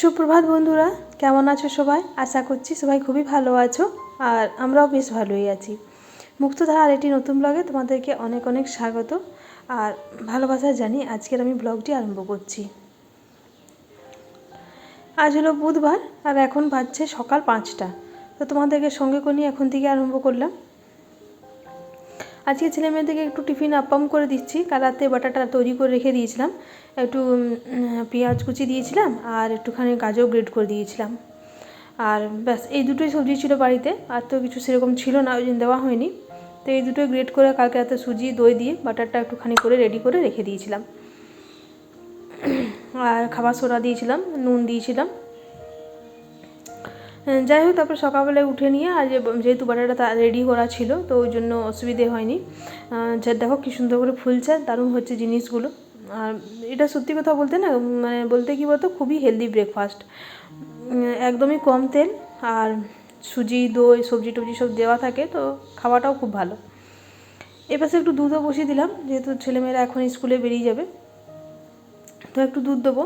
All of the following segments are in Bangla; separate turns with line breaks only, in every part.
সুপ্রভাত বন্ধুরা, কেমন আছো সবাই? আশা করছি সবাই খুবই ভালো আছো আর আমরাও বেশ ভালোই আছি। মুক্তধারা আর একটি নতুন ব্লগে তোমাদেরকে অনেক অনেক স্বাগত আর ভালোবাসা জানি আজকের আমি ব্লগটি আরম্ভ করছি। আজ হলো বুধবার আর এখন বাজছে সকাল পাঁচটা। তো তোমাদেরকে সঙ্গে করে এখন থেকে আরম্ভ করলাম। আজকে ছেলে মেয়েদেরকে একটু টিফিন আপাম করে দিচ্ছি। কাল রাতে বাটাটা তৈরি করে রেখে দিয়েছিলাম। একটু পেঁয়াজ কুচি দিয়েছিলাম আর একটুখানি গাজর গ্রেড করে দিয়েছিলাম। আর ব্যাস, এই দুটোই সবজি ছিল বাড়িতে। আর তো কিছু সেরকম ছিল না, ওই জন্য দেওয়া হয়নি। তো এই দুটোই গ্রেড করে কালকে রাতে সুজি, দই দিয়ে বাটারটা একটুখানি করে রেডি করে রেখে দিয়েছিলাম। আর খাবার সোডা দিয়েছিলাম, নুন দিয়েছিলাম। যাই হোক, তারপর সকালবেলায় উঠে নিয়ে আর যেহেতু বাটারটা রেডি করা ছিল, তো ওই জন্য অসুবিধে হয়নি। যা দেখো কি সুন্দর করে ফুলছে, দারুণ হচ্ছে জিনিসগুলো। আর এটা সত্যি কথা বলতে না মানে বলতে কি বলতো, খুবই হেলদি ব্রেকফাস্ট একদমই কম তেল আর সুজি, দই, সবজি টবজি সব দেওয়া থাকে, তো খাওয়াটাও খুব ভালো। এপাশে একটু দুধও বসিয়ে দিলাম, যেহেতু ছেলেমেয়েরা এখন স্কুলে বেরিয়ে যাবে। তো একটু দুধ দেবো।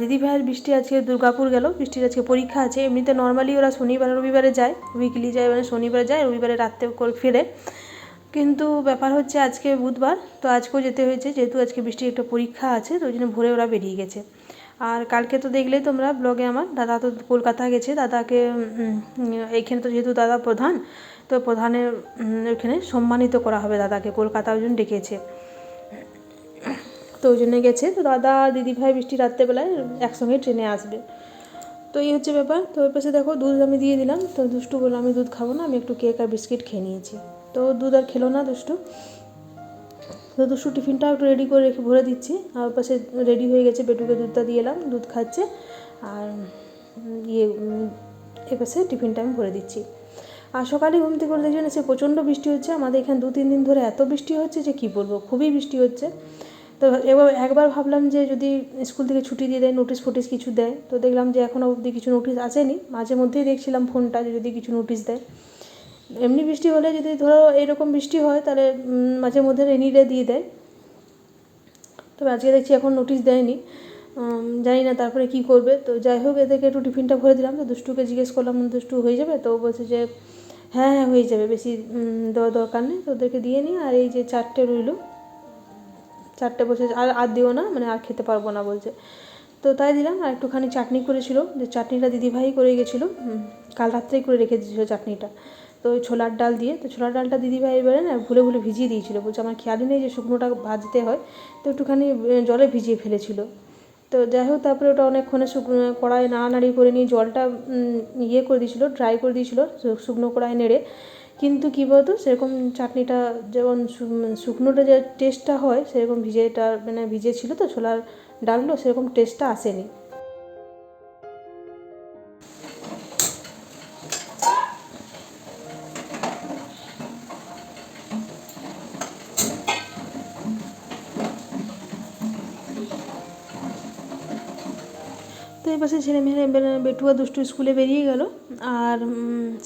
দিদি ভাইয়ের বৃষ্টি আজকে দুর্গাপুর গেল, বৃষ্টির আজকে পরীক্ষা আছে। এমনিতে নর্মালি ওরা শনিবার, রবিবারে যায় উইকলি যায় মানে শনিবারে যায়, রবিবারে রাত্রে করে ফিরে। কিন্তু ব্যাপার হচ্ছে আজকে বুধবার, তো আজকেও যেতে হয়েছে, যেহেতু আজকে বৃষ্টির একটা পরীক্ষা আছে, তো ওই জন্য ভোরে ওরা বেরিয়ে গেছে। আর কালকে তো দেখলেই তোমরা ব্লগে আমার, দাদা তো কলকাতা গেছে, দাদাকে এইখানে তো যেহেতু দাদা প্রধান, তো প্রধানের ওইখানে সম্মানিত করা হবে দাদাকে কলকাতা ওই জন্য ডেকেছে। তো ওই জন্য গেছে। তো দাদা দিদিভাই বৃষ্টি রাত্রেবেলায় একসঙ্গে ট্রেনে আসবে। তো এই হচ্ছে ব্যাপার। তো ওই পাশে দেখো দুধ আমি দিয়ে দিলাম। তো দুষ্টু বলল আমি দুধ খাব না আমি একটু কেক আর বিস্কিট খেয়ে নিয়েছি। তো দুধ আর খেলো না দুষ্টু। তো দুষ্টু টিফিনটা একটু রেডি করে রেখে ভরে দিচ্ছি। আর ওর পাশে রেডি হয়ে গেছে বেটুকে দুধটা দিয়ে এলাম দুধ খাচ্ছে। আর ইয়ে উম, এ পাশে টিফিনটা আমি ভরে দিচ্ছি। আর সকালে ঘুম থেকে উঠে দেখবেন সে প্রচণ্ড বৃষ্টি হচ্ছে। আমাদের এখানে দু তিন দিন ধরে এত বৃষ্টি হচ্ছে যে কী বলব খুবই বৃষ্টি হচ্ছে। তো এবার একবার ভাবলাম যে যদি স্কুল থেকে ছুটি দিয়ে দেয় নোটিশ ফোটিস কিছু দেয়, তো দেখলাম যে এখনও অবধি কিছু নোটিশ আসেনি। মাঝে মধ্যেই দেখছিলাম ফোনটা যে যদি কিছু নোটিশ দেয়। এমনি বৃষ্টি হলে যদি ধরো এরকম বৃষ্টি হয়, তাহলে মাঝে মধ্যে রেনি ডে দিয়ে দেয়। তবে আজকে দেখছি এখন নোটিশ দেয়নি। জানি না তারপরে কি করবে। তো যাই হোক এদেরকে একটু টিফিনটা ভরে দিলাম। তো দুষ্টুকে জিজ্ঞেস করলাম, দুষ্টু হয়ে যাবে? তো বলছে যে হ্যাঁ হ্যাঁ হয়ে যাবে। বেশি দেওয়ার দরকার নেই। তো ওদেরকে দিয়ে নিই আর এই যে চারটে রইল। চারটে বসে আর আর দিও না মানে আর খেতে পারব না বলছে। তো তাই দিলাম, আর একটুখানি চাটনি করেছিল। যে চাটনিটা দিদিভাই করে গেছিল কাল রাত্রেই করে রেখে দিয়েছিলো চাটনিটা। তো ওই ছোলার ডাল দিয়ে, তো ছোলার ডালটা দিদিভাই এবারে না ভুলে ভুলে ভিজিয়ে দিয়েছিলো। বলছে, আমার খেয়ালই নেই যে শুকনোটা ভাজতে হয়। তো একটুখানি জলে ভিজিয়ে ফেলেছিল। তো যাই হোক, তারপরে ওটা অনেকক্ষণে শুকনো কড়াই নাড়ানাড়ি করে নিয়ে জলটা ইয়ে করে দিয়েছিলো ড্রাই করে দিয়েছিলো শুকনো কড়াই নেড়ে। কিন্তু কী বলতো, সেরকম চাটনিটা যেমন শুকনোটা যে টেস্টটা হয়, সেরকম ভিজেটা মানে ভিজে ছিল তো ছোলার ডালগুলো, সেরকম টেস্টটা আসেনি। তো এই পাশে ছেলে মেয়ে বেটুয়া দুষ্টু স্কুলে বেরিয়ে গেল। আর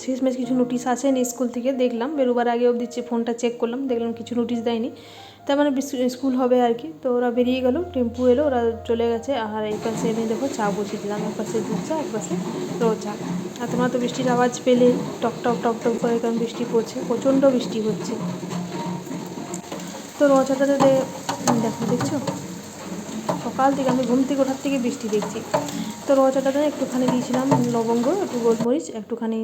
শেষমেশ কিছু নোটিশ আসেনি স্কুল থেকে, দেখলাম। বেরোবার আগে অবধি ফোনটা চেক করলাম, দেখলাম কিছু নোটিশ দেয়নি। তার মানে স্কুল হবে আর কি। তো ওরা বেরিয়ে গেল, টেম্পু এলো, ওরা চলে গেছে। আর এই পাশে আমি দেখো চা বসিয়ে দিলাম। এক পাশে দুধ চা, এক পাশে রো চা। আর তোমরা তো বৃষ্টির আওয়াজ পেলে টক টক টক টক করে, কারণ বৃষ্টি পড়ছে, প্রচণ্ড বৃষ্টি হচ্ছে। তো রচাটাতে দেখো, দেখছ? সকাল থেকে আমি ঘুম থেকে ওঠার থেকে বৃষ্টি দেখছি। তো র চাটাতে একটুখানি দিয়েছিলাম লবঙ্গ, একটু গোলমরিচ, একটুখানি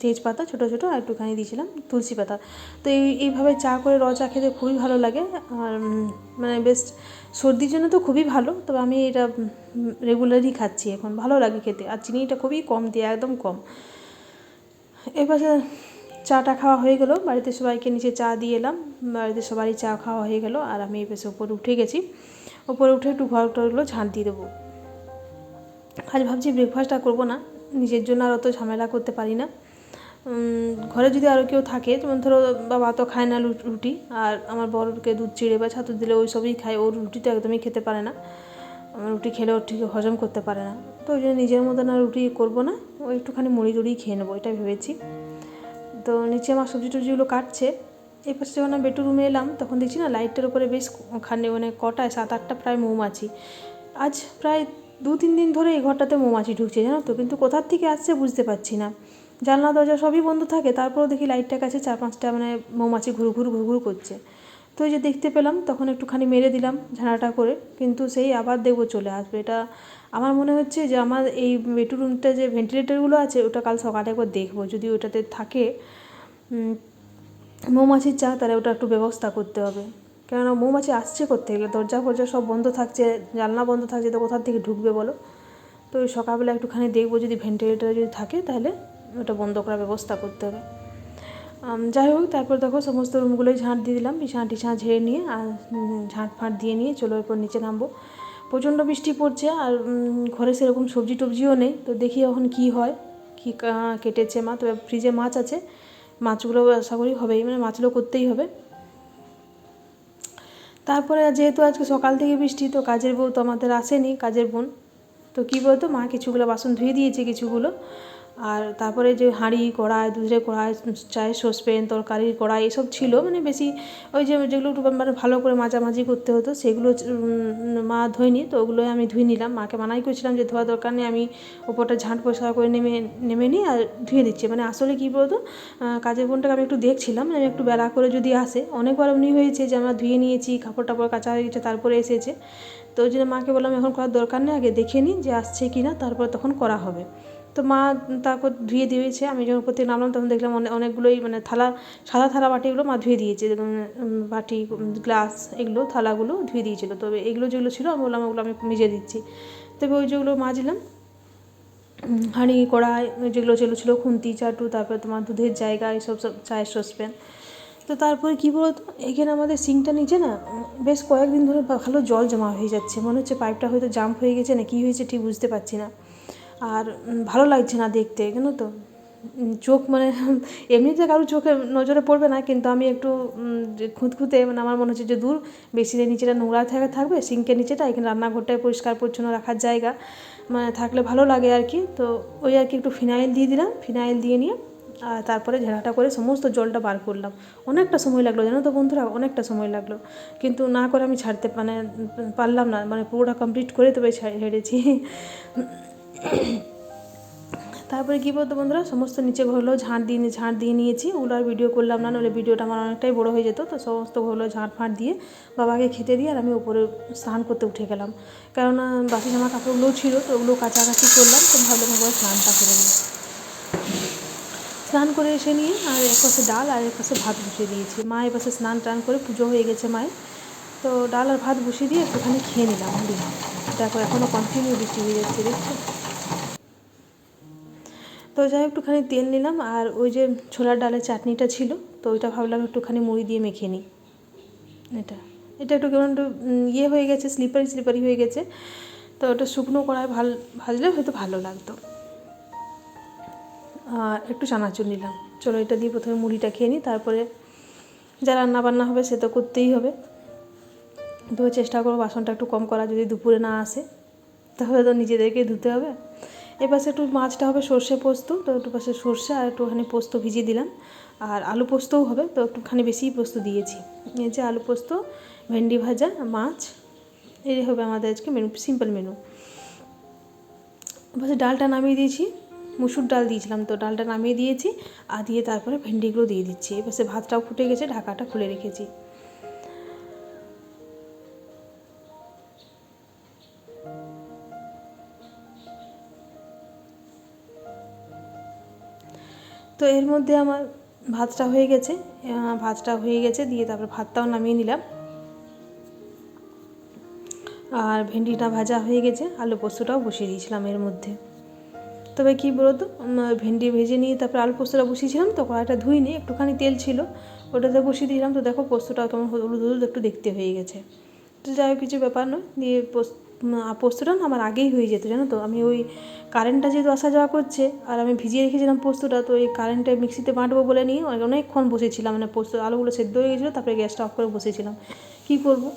তেজপাতা ছোটো ছোটো আর একটুখানি দিয়েছিলাম তুলসী পাতা। তো এই, এইভাবে চা করে র চা খেতে খুবই ভালো লাগে আর মানে বেশ সর্দির জন্য তো খুবই ভালো, তবে আমি এটা রেগুলারই খাচ্ছি এখন, ভালো লাগে খেতে আর চিনিটা খুবই কম দিয়ে, একদম কম। এবারে চাটা খাওয়া হয়ে গেলো, বাড়িতে সবাইকে নিচে চা দিয়ে এলাম, বাড়িতে সবারই চা খাওয়া হয়ে গেল আর আমি বেশ ওপরে উঠে গেছি। ওপরে উঠে একটু ঘর টরগুলো ঝাঁট দিয়ে দেবো। আজ ভাবছি ব্রেকফাস্টটা করব না, নিজের জন্য আর অত ঝামেলা করতে পারি না। ঘরে যদি আরও কেউ থাকে, যেমন ধরো বাবা তো খায় না রুটি, আর আমার বড়কে দুধ চিড়ে বা ছাতু দিলে ওই সবই খায় ওর রুটি তো একদমই খেতে পারে না। রুটি খেলে ওর ঠিক হজম করতে পারে না। তো ওই জন্য নিজের মতন আর রুটি করব না ওই একটুখানি মুড়ি টুড়ি খেয়ে নেব এটা ভেবেছি। তো নিচে আমার সবজি টবজিগুলো কাটছে এই যখন আমি বেটু রুমে এলাম, তখন দেখছি না লাইটটার উপরে বেশ খানে মানে কটায় সাত আটটা প্রায় মৌমাছি। আজ প্রায় দু তিন দিন ধরে এই ঘরটাতে মৌমাছি ঢুকছে, জানো তো? কিন্তু কোথার থেকে আসছে বুঝতে পারছি না। জানলা, দরজা সবই বন্ধ থাকে, তারপরেও দেখি লাইটটা কাছে চার পাঁচটা মানে মৌমাছি ঘুরু ঘুরু ঘুরু ঘুরু করছে। তো যে দেখতে পেলাম, তখন একটুখানি মেরে দিলাম ঝাড়াটা করে, কিন্তু সেই আবার দেখব চলে আসবে। এটা আমার মনে হচ্ছে যে আমার এই বেডরুমটা যে ভেন্টিলেটরগুলো আছে, ওটা কাল সকালে একবার দেখব। যদি ওটাতে থাকে মৌমাছির চা তাহলে ওটা একটু ব্যবস্থা করতে হবে। কেননা মৌমাছি আসছে করতে গেলে দরজা ফরজা সব বন্ধ থাকছে, জানলা বন্ধ থাকছে, তো কোথার থেকে ঢুকবে বলো? তো ওই সকালবেলা একটুখানি দেখব যদি ভেন্টিলেটর যদি থাকে তাহলে ওটা বন্ধ করার ব্যবস্থা করতে হবে। যাই হোক, তারপর দেখো সমস্ত রুমগুলোই ঝাঁট দিয়ে দিলাম, বিছানা টিছানা ঝেড়ে নিয়ে আর ঝাঁট ফাঁট দিয়ে নিয়ে চলো এরপর নিচে নামবো। প্রচণ্ড বৃষ্টি পড়ছে আর ঘরে সেরকম সবজি টবজিও নেই, তো দেখি এখন কি হয়, কী কেটেছে মা? তবে ফ্রিজে মাছ আছে মাছগুলো আশা করি হবেই মানে মাছগুলো করতেই হবে। তারপরে যেহেতু আজকে সকাল থেকে বৃষ্টি, তো কাজের বউ তো আমাদের আসেনি, কাজের বোন। তো কী বলতো, মা কিছুগুলো বাসন ধুয়ে দিয়েছে কিছুগুলো। আর তারপরে যে হাঁড়ি কড়াই, দুধের কড়াই, চায়ের সসপেন তরকারির কড়াই, এসব ছিল। মানে বেশি ওই যে যেগুলো একটু মানে ভালো করে মাঝামাঝি করতে হতো, সেগুলো মা ধোয়নি, তো ওগুলোই আমি ধুয়ে নিলাম। মাকে মানাই করেছিলাম যে ধোয়া দরকার নেই, আমি ওপরটা ঝাঁট পরিষ্কার করে নেমে নেমে নিই আর ধুয়ে দিচ্ছি। মানে আসলে কী বলতো কাজের বোনটাকে আমি একটু দেখছিলাম আমি একটু বেলা করে যদি আসে, অনেকবার এমনি হয়েছে যে আমরা ধুয়ে নিয়েছি, কাপড় টাপড় কাচা হয়ে গেছে, তারপরে এসেছে। তো ওই জন্য মাকে বললাম, এখন করার দরকার নেই, আগে দেখে নিই যে আসছে কি না তারপর তখন করা হবে। তো মা তারপর ধুয়ে দিয়েছে। আমি যখন উপর থেকে নামলাম, তখন দেখলাম অনেক অনেকগুলোই মানে থালা, সাদা থালা বাটিগুলো মা ধুয়ে দিয়েছে। বাটি গ্লাস এগুলো, থালাগুলো ধুয়ে দিয়েছিল। তবে এগুলো যেগুলো ছিল, আমি বললাম, ওগুলো আমি মেজে দিচ্ছি। তবে ওই যেগুলো মাজলাম হাঁড়ি, কড়াই যেগুলো যেগুলো ছিল, খুন্তি, চাটু, তারপরে তোমার দুধের জায়গা এইসব সব চায়ের সসপ্যান। তো তারপরে কী বলতো, এখানে আমাদের সিঙ্কটা নিচে না, বেশ কয়েকদিন ধরে ভালো জল জমা হয়ে যাচ্ছে। মনে হচ্ছে পাইপটা হয়তো জাম্প হয়ে গেছে না, কী হয়েছে ঠিক বুঝতে পারছি না। আর ভালো লাগছে না দেখতে, জানো তো? চোখ মানে এমনিতে কারও চোখে নজরে পড়বে না, কিন্তু আমি একটু খুঁতখুঁতে মানে আমার মনে হচ্ছে যে দূর, বেসিনের নিচেটা নোংরা থাকে থাকবে, সিঙ্কের নিচেটা, এখানে রান্নাঘরটায় পরিষ্কার পরিচ্ছন্ন রাখার জায়গা মানে থাকলে ভালো লাগে আর কি। তো ওই আর কি একটু ফিনাইল দিয়ে দিলাম, ফিনাইল দিয়ে নিয়ে, আর তারপরে ঝেড়াটা করে সমস্ত জলটা বার করলাম। অনেকটা সময় লাগল, জানো তো বন্ধুরা? অনেকটা সময় লাগল। কিন্তু না করে আমি ছাড়তে মানে পারলাম না মানে পুরোটা কমপ্লিট করে তবে ছেড়েছি। তারপরে কী বলতো বন্ধুরা? সমস্ত নিচে ঘরগুলো ঝাঁট দিয়ে ঝাঁট দিয়ে নিয়েছি। ওগুলো আর ভিডিও করলাম না, নাহলে ভিডিওটা আমার অনেকটাই বড়ো হয়ে যেত। তো সমস্ত ঘরগুলো ঝাঁট ফাঁট দিয়ে বাবাকে খেতে দিয়ে আর আমি উপরে স্নান করতে উঠে গেলাম। কেননা বাসি জামা কাপড়গুলোও ছিল, তো ওগুলো কাছাকাছি করলাম, তো একবার স্নানটা করে নিই। স্নান করে এসে নিয়ে আর এক পাশে ডাল আর এক পাশে ভাত বসিয়ে দিয়েছি। মা এ পাশে স্নান টান করে পুজো হয়ে গেছে মায়ের। তো ডাল আর ভাত বসিয়ে দিয়ে একটুখানি খেয়ে নিলাম। দেখো এখনও কন্টিনিউ বৃষ্টি হয়ে যাচ্ছে, দেখছ? তো যাই একটুখানি তেল নিলাম আর ওই যে ছোলার ডালের চাটনিটা ছিল, তো ওইটা ভাবলাম একটুখানি মুড়ি দিয়ে মেখে নিই। এটা এটা একটু কেমন একটু ইয়ে হয়ে গেছে স্লিপারি স্লিপারি হয়ে গেছে। তো ওটা শুকনো কড়ায় ভালো, ভাজলে হয়তো ভালো লাগতো। আর একটু চানাচুর নিলাম। চলো এটা দিয়ে প্রথমে মুড়িটা খেয়ে নিই, তারপরে যা রান্না বান্না হবে সে তো করতেই হবে। তো চেষ্টা করব বাসনটা একটু কম করা, যদি দুপুরে না আসে, তাহলে তো নিজেদেরকে ধুতে হবে। এপাশে একটু মাছটা হবে সর্ষে পোস্ত, তো একটু পাশে সর্ষে আর একটুখানি পোস্ত ভিজিয়ে দিলাম। আর আলু পোস্তও হবে, তো একটুখানি বেশিই পোস্ত দিয়েছি। এই যে আলু পোস্ত, ভেন্ডি ভাজা, মাছ, এই হবে আমাদের আজকে মেনু, সিম্পল মেনু। পাশে ডালটা নামিয়ে দিয়েছি, মুসুর ডাল দিয়েছিলাম, তো ডালটা নামিয়ে দিয়েছি, আর দিয়ে তারপরে ভেন্ডিগুলো দিয়ে দিচ্ছি। এপাশে ভাতটাও ফুটে গেছে, ঢাকাটা খুলে রেখেছি। তো এর মধ্যে আমার ভাতটা হয়ে গেছে ভাতটা হয়ে গেছে, দিয়ে তারপর ভাতটাও নামিয়ে নিলাম। আর ভেন্ডিটা ভাজা হয়ে গেছে, আলু পোস্তটাও বসিয়ে দিয়েছিলাম এর মধ্যে। তবে কী বলতো ভেন্ডি ভেজে নিয়ে তারপর আলু পোস্তটা বসিয়েছিলাম, তো কড়াইটা ধুইনি, একটুখানি তেল ছিল, ওটাতে বসিয়ে দিয়েছিলাম তো দেখো পোস্তটাও কেমন হলুদ হলুদ একটু দেখতে হয়ে গেছে। তো যাই কিছু ব্যাপার নয়, দিয়ে পোস্ত পোস্তটা না আমার আগেই হয়ে যেত, জানো তো? আমি ওই কারেন্টটা যেহেতু আসা যাওয়া করছে, আর আমি ভিজিয়ে রেখেছিলাম পোস্তটা, তো ওই কারেন্টে মিক্সিতে বাঁটবো বলে নিয়ে অনেক- অনেকক্ষণ বসেছিলাম। মানে পোস্ত, আলুগুলো সেদ্ধ হয়ে গেছিল, তারপরে গ্যাসটা অফ করে বসেছিলাম। কী করব?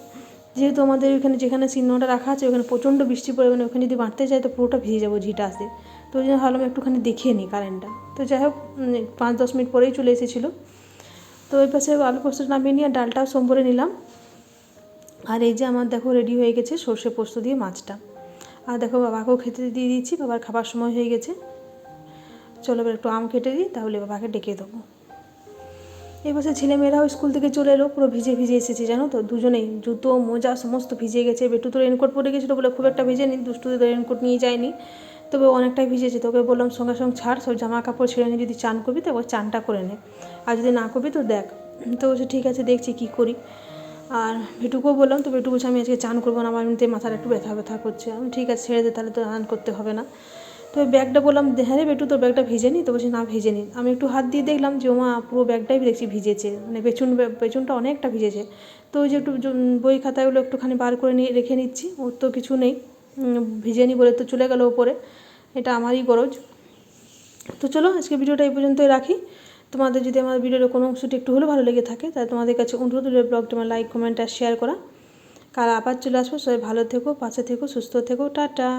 যেহেতু আমাদের ওখানে যেখানে চিহ্নটা রাখা আছে, ওখানে প্রচণ্ড বৃষ্টি পড়ে মানে ওখানে যদি বাঁটতে যাই, তো পুরোটা ভিজে যাব ঝিটা আসে তো ওই জন্য ভাবলাম একটুখানি দেখিয়ে নিই কারেন্টটা তো যাই হোক পাঁচ দশ মিনিট পরেই চলে এসেছিল। তো ওই পাশে আলু পোস্ত নামিয়ে নিয়ে ডালটাও সোমবারে নিলাম। আর এই যে আমার দেখো রেডি হয়ে গেছে সর্ষে পোস্ত দিয়ে মাছটা। আর দেখো বাবাকেও খেতে দিয়ে দিয়েছি বাবার খাবার সময় হয়ে গেছে। চলো এবার একটু আম কেটে দিই, তাহলে বাবাকে ডেকে দেবো। এই বছর ছেলেমেয়েরাও স্কুল থেকে চলে এলো, পুরো ভিজে ভিজে এসেছে, জানো তো? দুজনেই, জুতো, মোজা, সমস্ত ভিজে গেছে। বেটু তো রেনকোট পরে গেছিল বলে খুব একটা ভিজে ভিজেনি দুষ্টু রেনকোট নিয়ে যায়নি। তবে অনেকটাই ভিজেছে, তোকে বললাম সঙ্গে সঙ্গে ছাড়, সব জামা কাপড় ছেড়ে নিয়ে যদি চান করবি তো চানটা করে নে। আর যদি না করবি তো দেখ। তো বলছে ঠিক আছে, দেখছি কী করি। আর ভেটুকেও বললাম তো ভেটু বলছে আমি আজকে চান করব না, আমার এমনিতে মাথার একটু ব্যথা ব্যথা করছে। আমি ঠিক আছে, ছেড়ে দে, তাহলে তো স্নান করতে হবে না। তো ব্যাগটা বললাম হ্যাঁ রে বেটু, তোর ব্যাগটা ভিজেনি তো বলছি, না ভিজেনি আমি একটু হাত দিয়ে দেখলাম যে, ওমা, পুরো ব্যাগটাই দেখছি ভিজেছে। মানে পেছন পেছনটা অনেকটা ভিজেছে। তো ওই যে একটু বই খাতাগুলো একটুখানি বার করে নিয়ে, রেখে নিচ্ছি, ওর তো কিছু নেই। ভিজে ভিজেনি বলে তো চলে গেল ওপরে। এটা আমারই গরজ। তো চলো, আজকে ভিডিওটা এই পর্যন্তই রাখি। তোমাদের যদি আমার ভিডিওর কোনো অংশটি একটু হলেও ভালো লেগে থাকে, তাহলে তোমাদের কাছে অনুরোধ হলে ব্লগটি আমার লাইক কমেন্ট আর শেয়ার করা। কাল আবার চলে আসব, সবাই ভালো থেকো, পাশে থেকো, সুস্থ থেকো, টাটা।